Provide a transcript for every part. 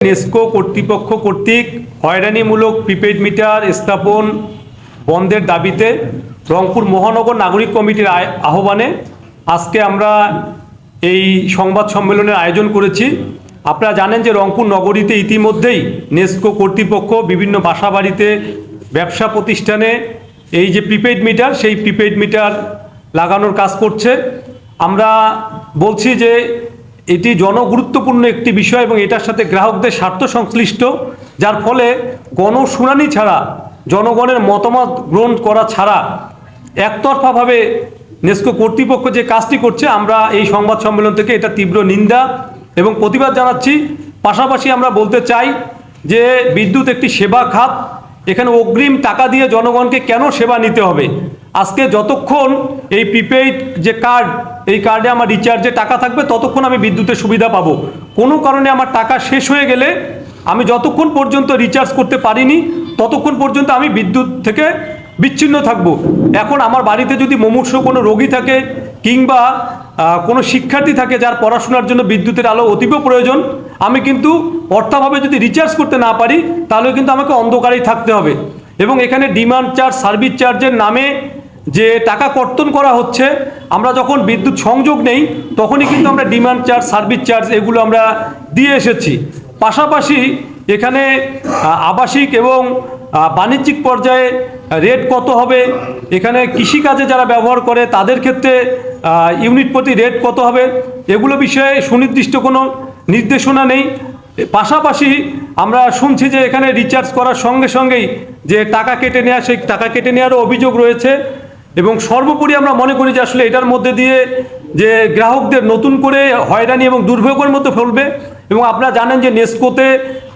NESCO কর্তৃপক্ষ কর্তৃক হয়রানিমূলক prepaid metre স্থাপন বন্ধের দাবিতে রংপুর মহানগর নাগরিক কমিটির আহ্বানে আজকে আমরা এই সংবাদ সম্মেলনের আয়োজন করেছি। আপনারা জানেন যে রংপুর নগরীতে ইতিমধ্যেই নেস্কো কর্তৃপক্ষ বিভিন্ন বাসাবাড়িতে ব্যবসা প্রতিষ্ঠানে এই যে প্রিপেড মিটার, সেই প্রিপেড মিটার লাগানোর কাজ করছে। আমরা বলছি যে এটি জনগুরুত্বপূর্ণ একটি বিষয় এবং এটার সাথে গ্রাহকদের স্বার্থ সংশ্লিষ্ট, যার ফলে গণশুনানি ছাড়া, জনগণের মতামত গ্রহণ করা ছাড়া একতরফাভাবে নেস্কো কর্তৃপক্ষ যে কাজটি করছে, আমরা এই সংবাদ সম্মেলন থেকে এটা তীব্র নিন্দা এবং প্রতিবাদ জানাচ্ছি। পাশাপাশি আমরা বলতে চাই যে বিদ্যুৎ একটি সেবা খাত, এখানে অগ্রিম টাকা দিয়ে জনগণকে কেন সেবা নিতে হবে? আজকে যতক্ষণ এই প্রিপেইড যে কার্ড এই কার্ডে আমার রিচার্জে টাকা থাকবে, ততক্ষণ আমি বিদ্যুতের সুবিধা পাবো। কোনো কারণে আমার টাকা শেষ হয়ে গেলে আমি যতক্ষণ পর্যন্ত রিচার্জ করতে পারিনি, ততক্ষণ পর্যন্ত আমি বিদ্যুৎ থেকে বিচ্ছিন্ন থাকব। এখন আমার বাড়িতে যদি মুমূর্ষ কোনো রোগী থাকে কিংবা কোনো শিক্ষার্থী থাকে যার পড়াশোনার জন্য বিদ্যুতের আলো অতীব প্রয়োজন, আমি কিন্তু অর্থাভাবে যদি রিচার্জ করতে না পারি, তাহলে কিন্তু আমাকে অন্ধকারেই থাকতে হবে। এবং এখানে ডিমান্ড চার্জ সার্ভিস চার্জের নামে যে টাকা কর্তন করা হচ্ছে, আমরা যখন বিদ্যুৎ সংযোগ নেই, তখনই কিন্তু আমরা ডিমান্ড চার্জ সার্ভিস চার্জ এগুলো আমরা দিয়ে এসেছি। পাশাপাশি এখানে আবাসিক এবং বাণিজ্যিক পর্যায়ে রেট কত হবে, এখানে কৃষিকাজে যারা ব্যবহার করে, তাদের ক্ষেত্রে ইউনিট প্রতি রেট কত হবে, এগুলো বিষয়ে সুনির্দিষ্ট কোনো নির্দেশনা নেই। পাশাপাশি আমরা শুনছি যে এখানে রিচার্জ করার সঙ্গে সঙ্গেই যে টাকা কেটে নেওয়া, সেই টাকা কেটে নেওয়ারও অভিযোগ রয়েছে। এবং সর্বোপরি আমরা মনে করি যে আসলে এটার মধ্যে দিয়ে যে গ্রাহকদের নতুন করে হয়রানি এবং দুর্ভোগের মধ্যে ফেলবে এবং আপনারা জানেন যে নেস্কোতে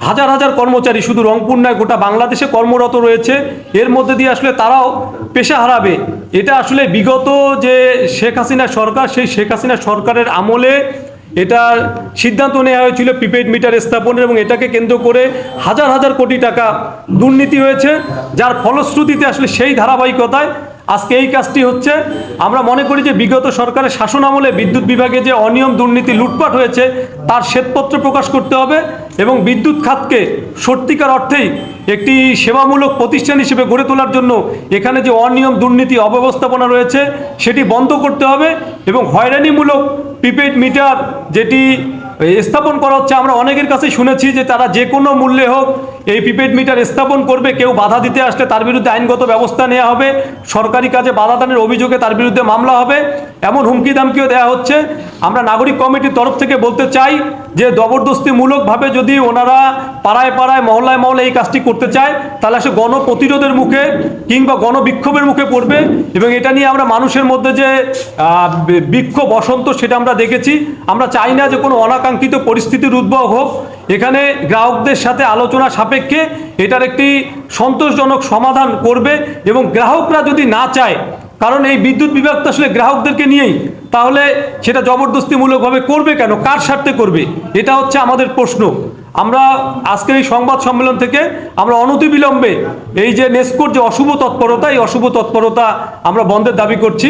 হাজার হাজার কর্মচারী শুধু রংপুর নয়, গোটা বাংলাদেশে কর্মরত রয়েছে। এর মধ্যে দিয়ে আসলে তারাও পেশা হারাবে। এটা আসলে বিগত যে শেখ হাসিনা সরকার, সেই শেখ হাসিনা সরকারের আমলে এটা সিদ্ধান্ত নেওয়া হয়েছিল প্রিপেড মিটার স্থাপনের এবং এটাকে কেন্দ্র করে হাজার হাজার কোটি টাকা দুর্নীতি হয়েছে, যার ফলশ্রুতিতে আসলে সেই ধারাবাহিকতায় আজকে এই কাজটি হচ্ছে, আমরা মনে করি যে বিগত সরকারের শাসন আমলে বিদ্যুৎ বিভাগে যে অনিয়ম দুর্নীতি লুটপাট হয়েছে, তার শ্বেতপত্র প্রকাশ করতে হবে এবং বিদ্যুৎ খাতকে সত্যিকার অর্থেই একটি সেবামূলক প্রতিষ্ঠান হিসেবে গড়ে তোলার জন্য এখানে যে অনিয়ম দুর্নীতি অব্যবস্থাপনা রয়েছে, সেটি বন্ধ করতে হবে এবং হয়রানিমূলক প্রিপেড মিটার, যেটি স্থাপন করা হচ্ছে, আমরা অনেকের কাছে শুনেছি যে তারা যে কোনো মূল্যে হোক এই প্রিপেড মিটার স্থাপন করবে, কেউ বাধা দিতে আসলে তার বিরুদ্ধে আইনগত ব্যবস্থা নেওয়া হবে, সরকারি কাজে বাধা দানের অভিযোগে তার বিরুদ্ধে মামলা হবে, এমন হুমকি দামকিও দেওয়া হচ্ছে। আমরা নাগরিক কমিটির তরফ থেকে বলতে চাই যে জবরদস্তিমূলকভাবে যদি ওনারা পাড়ায় পাড়ায়, মহল্লায় মহল্লায় এই কাজটি করতে চায়, তাহলে সে গণপ্রতিরোধের মুখে কিংবা গণবিক্ষোভের মুখে পড়বে এবং এটা নিয়ে আমরা মানুষের মধ্যে যে বিক্ষোভ বসন্ত সেটা আমরা দেখেছি। আমরা চাই না যে কোনো অনাকাঙ্ক্ষিত পরিস্থিতির উদ্ভব হোক। এখানে গ্রাহকদের সাথে আলোচনা সাপেক্ষে এটার একটি সন্তোষজনক সমাধান করবে এবং গ্রাহকরা যদি না চায় কারণ এই বিদ্যুৎ বিভাগ তো আসলে গ্রাহকদেরকে নিয়েই। তাহলে সেটা জবরদস্তিমূলকভাবে করবে কেন? কার স্বার্থে করবে? এটা হচ্ছে আমাদের প্রশ্ন। আমরা আজকের এই সংবাদ সম্মেলন থেকে আমরা অনতিবিলম্বে এই যে নেস্কোর যে অশুভ তৎপরতা, এই অশুভ তৎপরতা আমরা বন্ধের দাবি করছি।